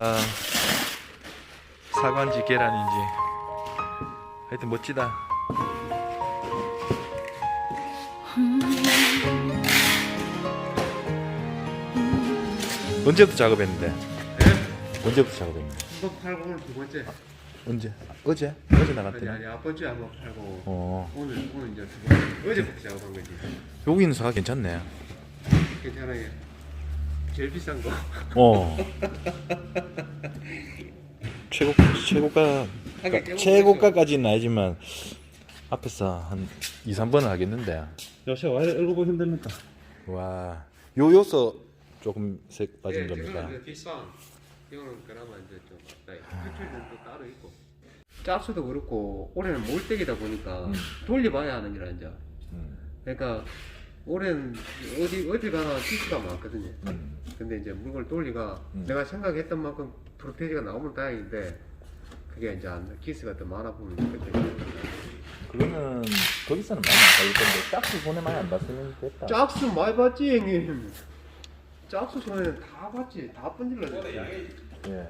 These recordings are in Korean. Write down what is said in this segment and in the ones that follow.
아, 사과인지 계란인지 하여튼 멋지다 언제부터 작업했는데? 언제부터 작업했는데? 한번 팔고 오늘 두 번째. 언제? 어제? 어제 아니 나갔더니 아니 아번 주에 한번 팔고 어 오늘 오늘 이제 두 번째. 어제부터 작업한 거지. 여기 있는 사과 괜찮네 괜찮아요. 제일 비싼 거. 어 최고 최고가 깨고 최고가까지는 아니지만 앞에서 한 2, 3번은 하겠는데 요새 왜 읽어보기 힘듭니까? 와, 요 요소 조금 색 빠진 예, 겁니까? 이거는 이제 비싼. 이거는 그나마 이제 좀 맞다. 필터는 또 따로 있고. 짝수도 그렇고 올해는 몰대기다 보니까 음. 돌려봐야 하는 게 이제. 음, 그러니까 올해는 어디 어디 가나 기수가 많거든요. 음. 근데 이제 물건 돌리가 음. 내가 생각했던 만큼 프로테이지가 나오면 다행인데 그게 이제 안 기스가 더 많아 보면 그때 그러면 거기서는 많이 안 걸릴 건데 짝수 손에 많이 안 봤으면 됐다. 짝수 많이 봤지 형님. 짝수 손에는 다 봤지 다 번질렀지. 예.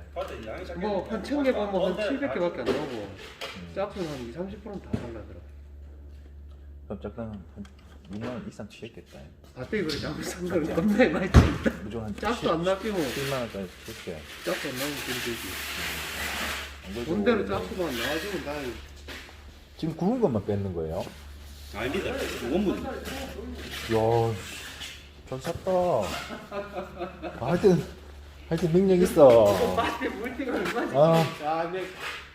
뭐한 천 개 보면 한 700개밖에 안 나오고 짝수는 한 2, 30%는 다 달라더라. 그럼 잠깐 한 6만 원 이상 치겠겠다. 갑자기 그래 산 거는 겁나 많이 찐다. 무조건 한 짝수 안 낚이면 7만 원까지 줄게. 짝수 안 나오면 되지. 안 그래도 본대로 짝수만 나와주면 다행히. 지금 구운 것만 뺏는 거예요? 아닙니다. 원문. 야, 전 샀다. 아, 하여튼 하여튼 능력 있어. 마트에 물티가 얼마지? 아. 야, 내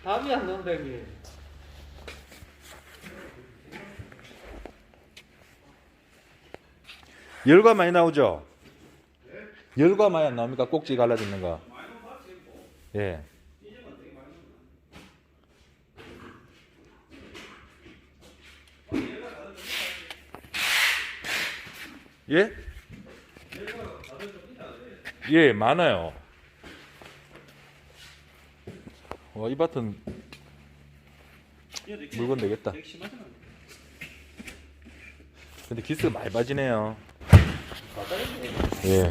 답이 안 나온다 형님. 열과 많이 나오죠? 열과 많이 안 나옵니까? 꼭지 갈라지는 거. 예. 예? 예, 많아요. 와, 이 밭은 물건 되겠다. 근데 기스가 많이 빠지네요. 예.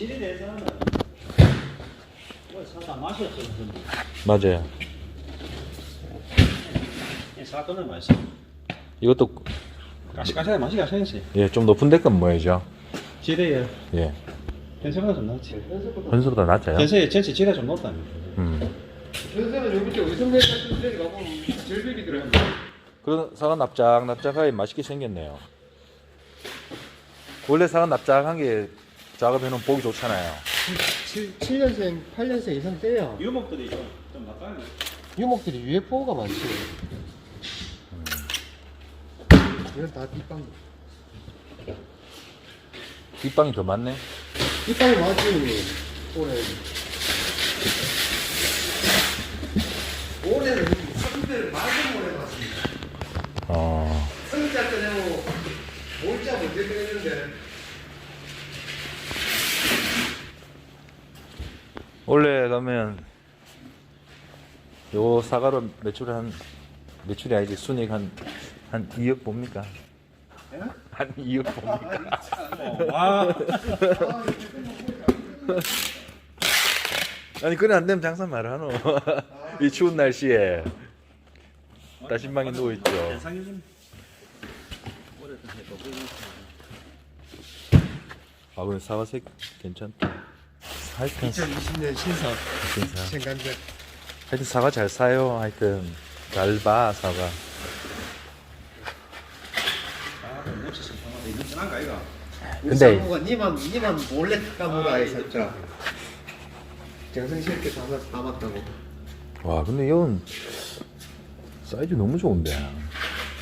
질에 대해서는 맛이 없어서 맞아요. 그냥 사건은 맛있어. 이것도 까시까시하게 맛이 가셔야지. 예, 좀 높은 데건 뭐이죠? 질에 예. 현세보다 좀 낫지. 현수보다 낮아요? 현세 전체 질에 좀 높다니까. 음. 현세는 여기 저 의성매달 순대리 가보면 절벽이더라고. 그런 사과 납작 납작하게 맛있게 생겼네요. 원래 사과 납작한 게 작업해놓으면 보기 좋잖아요. 7, 7년생, 8년생 이상 때야. 유목들이 좀, 좀 낫다는 유목들이 UFO가 많지. 이건 다 뒷방. 뒷방이 더 많네. 뒷방이 많지, 올해. 올해는 선배를 많이 보내봤습니다. 어. 성자 때냐고 몰자 먼저 그랬는데. 원래 그러면 요 사과로 매출 한 매출이 아니지 순이익 한한 2억 봅니까? 한 2억 봅니까? 와. 아니 그래 안 되면 장사 말하노. 이 추운 날씨에 따신방에 누워 있죠. 좀 오래된 아 근데 사과색 괜찮다. 하여튼 2020년 신사 진짜. 생간절. 하여튼 사과 잘 사요. 하여튼 잘 봐 사과. 아? 근데- 니만 니만 몰래 까무라 해 살짝. 정성스럽게 다 담았다고. 와 근데 이건 사이즈 너무 좋은데.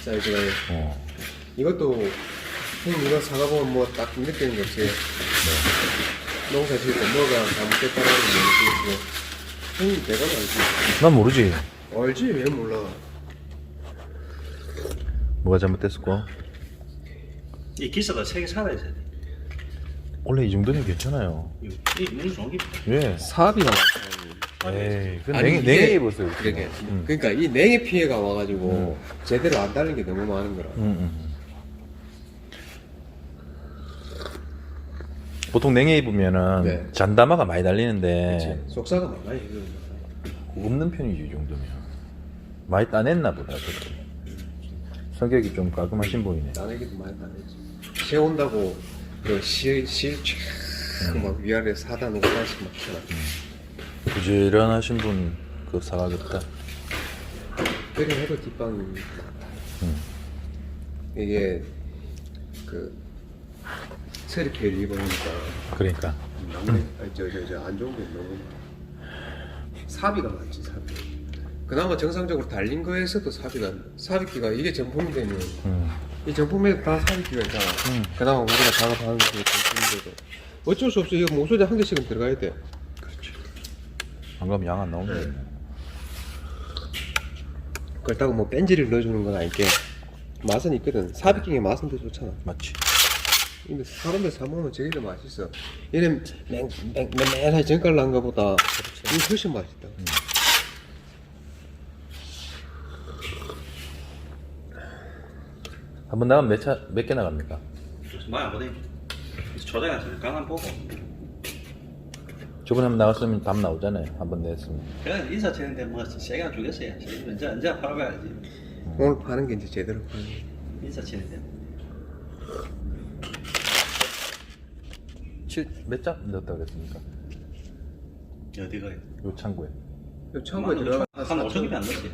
사이즈가 어. 이것도 형 이거 사다 보면 뭐 딱 느끼는 게 없어요. 지을 때 뭐가 잘못됐다라는 걸 느끼고 형님 내가 알지. 난 모르지. 알지 왜 몰라. 뭐가 잘못됐을까? 이 기사가 세개 살아야 돼. 원래 이 정도는 괜찮아요. 이 문이 좋은 게. 예. 사비가 많잖아. 에이, 그 냉, 이게- 냉해 입었어요. 음. 그러니까 이 냉해 피해가 와가지고 제대로 안 달린 게 너무 많은 거라. 음, 음. 보통 냉해 입으면은 네. 잔다마가 많이 달리는데 속사가 많아요. 이거. 없는 편이지 이 정도면 많이 따냈나 보다 그렇게. 성격이 좀 깔끔하신 보이네 나내기도 많이 나내지. 세운다고 그실실쫙막 위아래 사단 오반씩 막 쳐놔. 부지런하신 분 그 사가겠다 그래 해도 뒷방이 이게 그 세리케를 입어보니까 그러니까 아니 저저 저안 좋은 게 너무. 사비가 많지 사비. 그나마 정상적으로 달린 거에서도 사비가 사비기가 이게 정품되면 음. 이 정품에 다 사비기가 있잖아. 음. 그나마 우리가 작업하는 게 정품인데도 어쩔 수 없어 이거 모서리 한 개씩은 들어가야 돼. 안 그러면 양 안 나오는데 그렇다고 뭐 뺀지를 넣어주는 건 아니게 맛은 있거든. 사비기의 맛은 더 좋잖아. 맞지 근데 사람들 사 먹으면 저게 더 맛있어. 얘는 맹맹맹맹하게 정깔 난 거보다 이게 훨씬 맛있다. 한번 나가면 몇 차 몇 개 나갑니까? 많이 안 보내. 초장에 강한 보고. 저번에 한번 나갔으면 답 나오잖아요 한번 냈으면 그냥 인사 치는데 뭐 세가 주겠어요. 언제 언제 팔아봐야지. 오늘 파는 게 이제 제대로 파는 거. 인사 치는데. 몇자 넣었다 그랬습니까? 어디가? 요 창고에 요 창고에 들어가 한 5천 개면 안 넣지.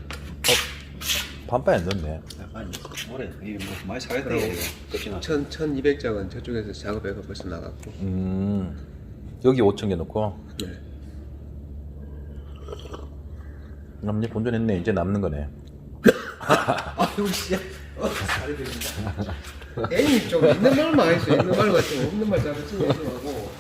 반바에 안 넣었네 약간 오래 이게 뭐 많이 사겠다 이거. 끝이나. 천, 1200장은 저쪽에서 작업해가 벌써 나갔고 음 여기 5천 개 넣고 네. 그럼 이제 본전했네 이제 남는 거네 아 살이 됩니다 애니 좀 있는 말만 했어 있는 말 같은 거 없는 말 자꾸 치고 하고